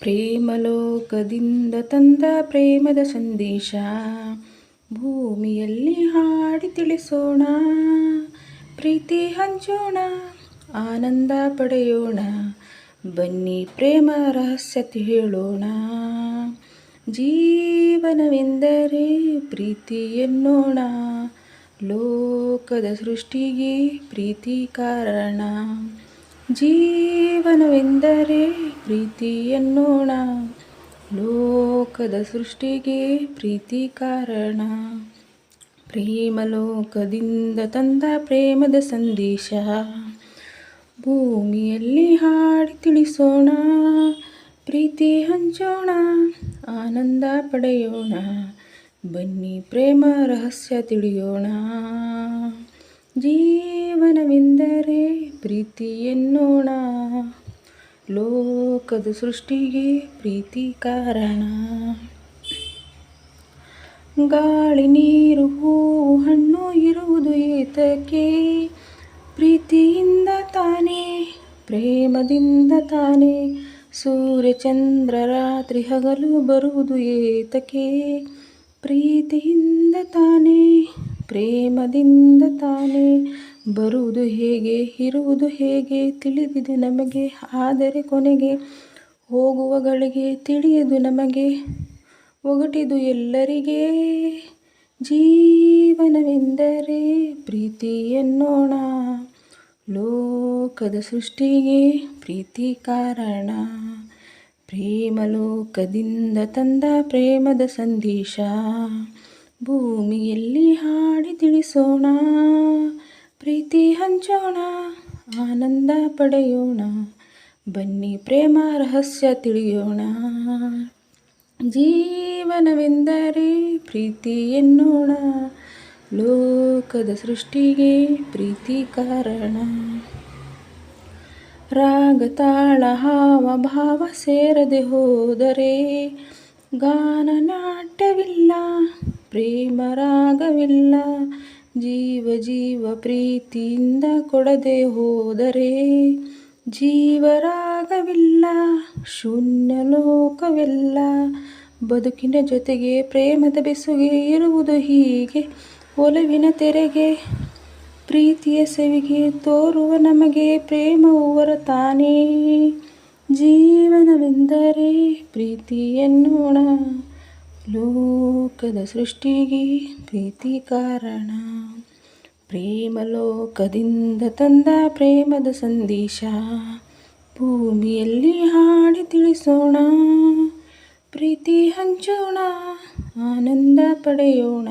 ಪ್ರೇಮಲೋಕದಿಂದ ತಂದ ಪ್ರೇಮದ ಸಂದೇಶ, ಭೂಮಿಯಲ್ಲಿ ಹಾಡಿ ತಿಳಿಸೋಣ, ಪ್ರೀತಿ ಹಂಚೋಣ, ಆನಂದ ಪಡೆಯೋಣ, ಬನ್ನಿ ಪ್ರೇಮ ರಹಸ್ಯ ಹೇಳೋಣ ಜೀವನವೆಂದರೆ ಪ್ರೀತಿ ಎನ್ನೋಣ, ಲೋಕದ ಸೃಷ್ಟಿಗೆ ಪ್ರೀತಿ ಕಾರಣ. ಜೀವನವೆಂದರೆ ಪ್ರೀತಿ ಎನ್ನೋಣ ಲೋಕದ ಸೃಷ್ಟಿಗೆ ಪ್ರೀತಿ ಕಾರಣ. ಪ್ರೇಮ ಲೋಕದಿಂದ ತಂದ ಪ್ರೇಮದ ಸಂದೇಶ. ಭೂಮಿಯಲ್ಲಿ ಹಾಡಿ ತಿಳಿಸೋಣ. ಪ್ರೀತಿ ಹಂಚೋಣ. ಆನಂದ ಪಡೆಯೋಣ. ಬನ್ನಿ ಪ್ರೇಮ ರಹಸ್ಯ ತಿಳಿಯೋಣ. ಜೀವನವೆಂದರೆ ಪ್ರೀತಿ ಎನ್ನೋಣ ಲೋಕದ ಸೃಷ್ಟಿಗೆ ಪ್ರೀತಿ ಕಾರಣ ಗಾಳಿ, ನೀರು, ಹೂವು, ಹಣ್ಣು ಇರುವುದು ಏತಕ್ಕೆ? ಪ್ರೀತಿಯಿಂದ ತಾನೇ, ಪ್ರೇಮದಿಂದ ತಾನೇ, ಸೂರ್ಯ ಚಂದ್ರ ರಾತ್ರಿ ಹಗಲು ಬರುವುದು ಏತಕ್ಕೆ? ಪ್ರೀತಿಯಿಂದ ತಾನೇ, ಪ್ರೇಮದಿಂದ ತಾನೇ ಬರುವುದು ಹೇಗೆ, ಇರುವುದು ಹೇಗೆ ತಿಳಿದಿದೆ ನಮಗೆ. ಆದರೆ ಕೊನೆಗೆ ಹೋಗುವಗಳಿಗೆ ತಿಳಿಯದು ನಮಗೆ. ಒಗಟಿದು ಎಲ್ಲರಿಗೆ ಜೀವನವೆಂದರೆ ಪ್ರೀತಿ ಎನ್ನೋಣ ಲೋಕದ ಸೃಷ್ಟಿಗೆ ಪ್ರೀತಿ ಕಾರಣ. ಪ್ರೇಮ ಲೋಕದಿಂದ ತಂದ ಪ್ರೇಮದ ಸಂದೇಶ. ಭೂಮಿಯಲ್ಲಿ ಹಾಡಿ ತಿಳಿಸೋಣ. ಪ್ರೀತಿ ಹಂಚೋಣ, ಆನಂದ ಪಡೆಯೋಣ, ಬನ್ನಿ ಪ್ರೇಮ ರಹಸ್ಯ ತಿಳಿಯೋಣ. ಜೀವನವೆಂದರೆ ಪ್ರೀತಿ ಎನ್ನೋಣ, ಲೋಕದ ಸೃಷ್ಟಿಗೆ ಪ್ರೀತಿ ಕಾರಣ. ರಾಗ ತಾಳ ಹಾವ ಭಾವ ಸೇರದೆ ಹೋದರೆ ಗಾನ ನಾಟ್ಯವಿಲ್ಲ, ಪ್ರೇಮ ರಾಗವಿಲ್ಲ ಜೀವ ಜೀವ ಪ್ರೀತಿಯಿಂದ ಕೊಡದೆ ಹೋದರೆ ಜೀವರಾಗವಿಲ್ಲ, ಶೂನ್ಯ ಲೋಕವೆಲ್ಲ. ಬದುಕಿನ ಜೊತೆಗೆ ಪ್ರೇಮದ ಬೆಸುಗೆ ಇರುವುದು ಹೀಗೆ. ಒಲವಿನ ತೆರೆಗೆ, ಪ್ರೀತಿಯ ಸವಿಗೆ ತೋರುವ ನಮಗೆ ಪ್ರೇಮವು ತಾನೇ ಜೀವನವೆಂದರೆ ಪ್ರೀತಿ ಎನ್ನೋಣ ಲೋಕದ ಸೃಷ್ಟಿಗೆ ಪ್ರೀತಿ ಕಾರಣ. ಪ್ರೇಮ ಲೋಕದಿಂದ ತಂದ ಪ್ರೇಮದ ಸಂದೇಶ. ಭೂಮಿಯಲ್ಲಿ ಹಾಡಿ ತಿಳಿಸೋಣ. ಪ್ರೀತಿ ಹಂಚೋಣ. ಆನಂದ ಪಡೆಯೋಣ.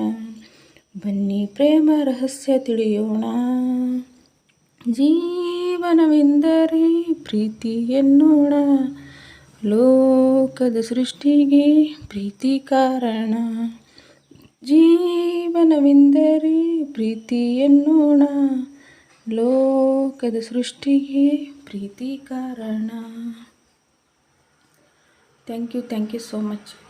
ಬನ್ನಿ ಪ್ರೇಮ ರಹಸ್ಯ ತಿಳಿಯೋಣ. ಜೀವನವೆಂದರೆ ಪ್ರೀತಿ ಎನ್ನೋಣ. ಲೋಕದ ಸೃಷ್ಟಿಗೆ ಪ್ರೀತಿ ಕಾರಣ. ಜೀವನವೆಂದರೆ ಪ್ರೀತಿ ಎನ್ನೋಣ. ಲೋಕದ ಸೃಷ್ಟಿಗೆ ಪ್ರೀತಿ ಕಾರಣ. Thank you thank you so much.